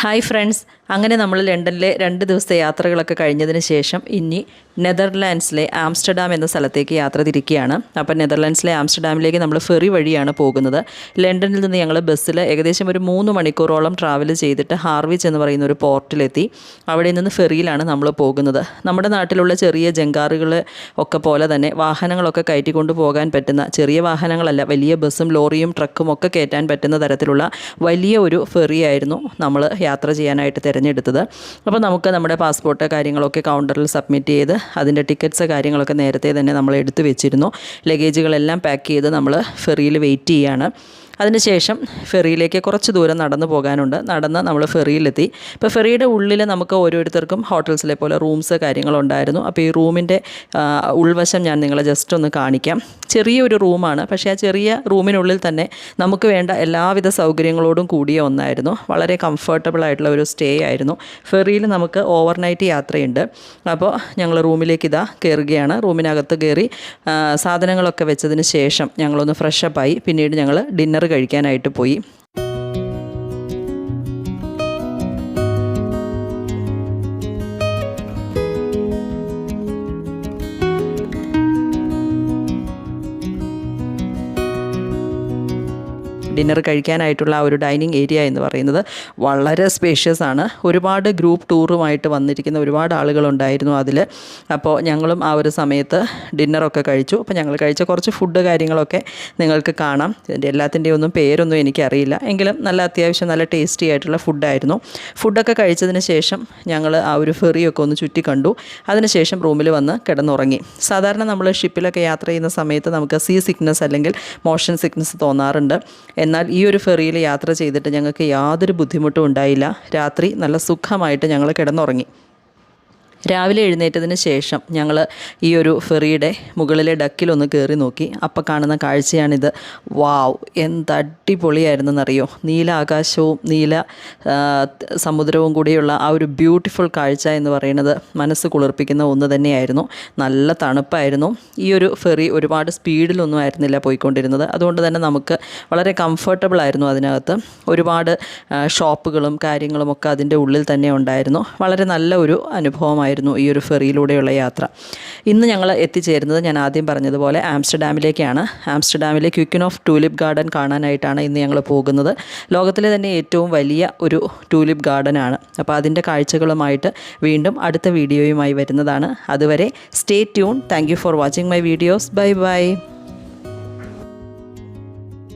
Hi friends. അങ്ങനെ നമ്മൾ ലണ്ടനിലെ രണ്ട് ദിവസത്തെ യാത്രകളൊക്കെ കഴിഞ്ഞതിന് ശേഷം ഇനി നെതർലാൻഡ്സിലെ ആംസ്റ്റർഡാം എന്ന സ്ഥലത്തേക്ക് യാത്ര തിരിക്കുകയാണ്. അപ്പം നെതർലാൻഡ്സിലെ ആംസ്റ്റർഡാമിലേക്ക് നമ്മൾ ഫെറി വഴിയാണ് പോകുന്നത്. ലണ്ടനിൽ നിന്ന് ഞങ്ങൾ ബസ്സിൽ ഏകദേശം ഒരു മൂന്ന് മണിക്കൂറോളം ട്രാവൽ ചെയ്തിട്ട് ഹാർവിച്ച് എന്ന് പറയുന്ന ഒരു പോർട്ടിലെത്തി. അവിടെ നിന്ന് ഫെറിയിലാണ് നമ്മൾ പോകുന്നത്. നമ്മുടെ നാട്ടിലുള്ള ചെറിയ ജങ്കാറുകൾ ഒക്കെ പോലെ തന്നെ വാഹനങ്ങളൊക്കെ കയറ്റിക്കൊണ്ട് പോകാൻ പറ്റുന്ന ചെറിയ വാഹനങ്ങളല്ല വലിയ ബസ്സും ലോറിയും ട്രക്കും ഒക്കെ കയറ്റാൻ പറ്റുന്ന തരത്തിലുള്ള വലിയ ഒരു ഫെറിയായിരുന്നു നമ്മൾ യാത്ര ചെയ്യാനായിട്ട് തിരഞ്ഞെടുത്തത്. അപ്പോൾ നമുക്ക് നമ്മുടെ പാസ്പോർട്ട് കാര്യങ്ങളൊക്കെ കൗണ്ടറിൽ സബ്മിറ്റ് ചെയ്ത് അതിന്റെ ടിക്കറ്റ്സ് കാര്യങ്ങളൊക്കെ നേരത്തെ തന്നെ നമ്മൾ എടുത്തു വെച്ചിരുന്നു. ലഗേജുകളെല്ലാം പാക്ക് ചെയ്ത് നമ്മൾ ഫെറിയിൽ വെയിറ്റ് ചെയ്യാണ്. അതിനുശേഷം ഫെറിയിലേക്ക് കുറച്ച് ദൂരം നടന്നു പോകാനുണ്ട്. നടന്ന് നമ്മൾ ഫെറിയിലെത്തി. ഇപ്പോൾ ഫെറിയുടെ ഉള്ളിൽ നമുക്ക് ഓരോരുത്തർക്കും ഹോട്ടൽസിലെ പോലെ റൂംസ് കാര്യങ്ങളുണ്ടായിരുന്നു. അപ്പോൾ ഈ റൂമിന്റെ ഉൾവശം ഞാൻ നിങ്ങളെ ജസ്റ്റ് ഒന്ന് കാണിക്കാം. ചെറിയൊരു റൂമാണ്. പക്ഷേ ആ ചെറിയ റൂമിനുള്ളിൽ തന്നെ നമുക്ക് വേണ്ട എല്ലാവിധ സൗകര്യങ്ങളോടും കൂടിയ ഒന്നായിരുന്നു. വളരെ കംഫർട്ടബിൾ ആയിട്ടുള്ള ഒരു സ്റ്റേ ആയിരുന്നു. ഫെറിയിൽ നമുക്ക് ഓവർനൈറ്റ് യാത്രയുണ്ട്. അപ്പോൾ ഞങ്ങൾ റൂമിലേക്ക് ഇതാ കയറുകയാണ് റൂമിനകത്ത് കയറി സാധനങ്ങളൊക്കെ വെച്ചതിന് ശേഷം ഞങ്ങളൊന്ന് ഫ്രഷപ്പായി പിന്നീട് ഞങ്ങൾ ഡിന്നർ കഴിക്കാനായിട്ട് പോയി. ഡിന്നർ കഴിക്കാനായിട്ടുള്ള ആ ഒരു ഡൈനിങ് ഏരിയ എന്ന് പറയുന്നത് വളരെ സ്പേഷ്യസ് ആണ്. ഒരുപാട് ഗ്രൂപ്പ് ടൂറുമായിട്ട് വന്നിരിക്കുന്ന ഒരുപാട് ആളുകളുണ്ടായിരുന്നു അതിൽ. അപ്പോൾ ഞങ്ങളും ആ ഒരു സമയത്ത് ഡിന്നറൊക്കെ കഴിച്ചു. അപ്പോൾ ഞങ്ങൾ കഴിച്ച കുറച്ച് ഫുഡ് കാര്യങ്ങളൊക്കെ നിങ്ങൾക്ക് കാണാം. ഇതിന്റെ എല്ലാത്തിന്റെയും ഒന്നും പേരൊന്നും എനിക്കറിയില്ല. എങ്കിലും നല്ല അത്യാവശ്യം നല്ല ടേസ്റ്റി ആയിട്ടുള്ള ഫുഡായിരുന്നു ഫുഡൊക്കെ കഴിച്ചതിന് ശേഷം ഞങ്ങൾ ആ ഒരു ഫെറിയൊക്കെ ഒന്ന് ചുറ്റി കണ്ടു. അതിനുശേഷം റൂമിൽ വന്ന് കിടന്നുറങ്ങി. സാധാരണ നമ്മൾ ഷിപ്പിലൊക്കെ യാത്ര ചെയ്യുന്ന സമയത്ത് നമുക്ക് സീ സിക്നസ് അല്ലെങ്കിൽ മോഷൻ സിക്നസ് തോന്നാറുണ്ട്. എന്നാൽ ഈ ഒരു ഫെറിയിൽ യാത്ര ചെയ്തിട്ട് ഞങ്ങൾക്ക് യാതൊരു ബുദ്ധിമുട്ടും ഉണ്ടായില്ല. രാത്രി നല്ല സുഖമായിട്ട് ഞങ്ങൾ കിടന്നുറങ്ങി. രാവിലെ എഴുന്നേറ്റതിന് ശേഷം ഞങ്ങൾ ഈ ഒരു ഫെറിയുടെ മുകളിലെ ഡക്കിലൊന്ന് കയറി നോക്കി. അപ്പം കാണുന്ന കാഴ്ചയാണിത്. വാവ് എന്ത് നീല ആകാശവും നീല സമുദ്രവും കൂടിയുള്ള ആ ഒരു ബ്യൂട്ടിഫുൾ കാഴ്ച എന്ന് പറയുന്നത് മനസ്സ് കുളിർപ്പിക്കുന്ന ഒന്ന് തന്നെയായിരുന്നു. നല്ല തണുപ്പായിരുന്നു. ഈ ഒരു ഫെറി ഒരുപാട് സ്പീഡിലൊന്നും ആയിരുന്നില്ല പോയിക്കൊണ്ടിരുന്നത്. അതുകൊണ്ട് തന്നെ നമുക്ക് വളരെ കംഫർട്ടബിൾ ആയിരുന്നു അതിനകത്ത്. ഒരുപാട് ഷോപ്പുകളും കാര്യങ്ങളും ഒക്കെ അതിന്റെ ഉള്ളിൽ തന്നെ ഉണ്ടായിരുന്നു. വളരെ നല്ല ഒരു അനുഭവമായിരുന്നു. ഈ ഒരു ഫെറിയിലൂടെയുള്ള യാത്ര. ഇന്ന് ഞങ്ങൾ എത്തിച്ചേരുന്നത് ഞാൻ ആദ്യം പറഞ്ഞതുപോലെ ആംസ്റ്റർഡാമിലേക്കാണ്. ആംസ്റ്റർഡാമിലെ ക്വിക്കിൻ ഓഫ് ടൂലിപ്പ് ഗാർഡൻ കാണാനായിട്ടാണ് ഇന്ന് ഞങ്ങൾ പോകുന്നത്. ലോകത്തിലെ തന്നെ ഏറ്റവും വലിയ ഒരു ടൂലിപ്പ് ഗാർഡനാണ്. അപ്പോൾ അതിന്റെ കാഴ്ചകളുമായിട്ട് വീണ്ടും അടുത്ത വീഡിയോയുമായി വരുന്നതാണ്. അതുവരെ stay tune. Thank for watching my videos. Bye bye.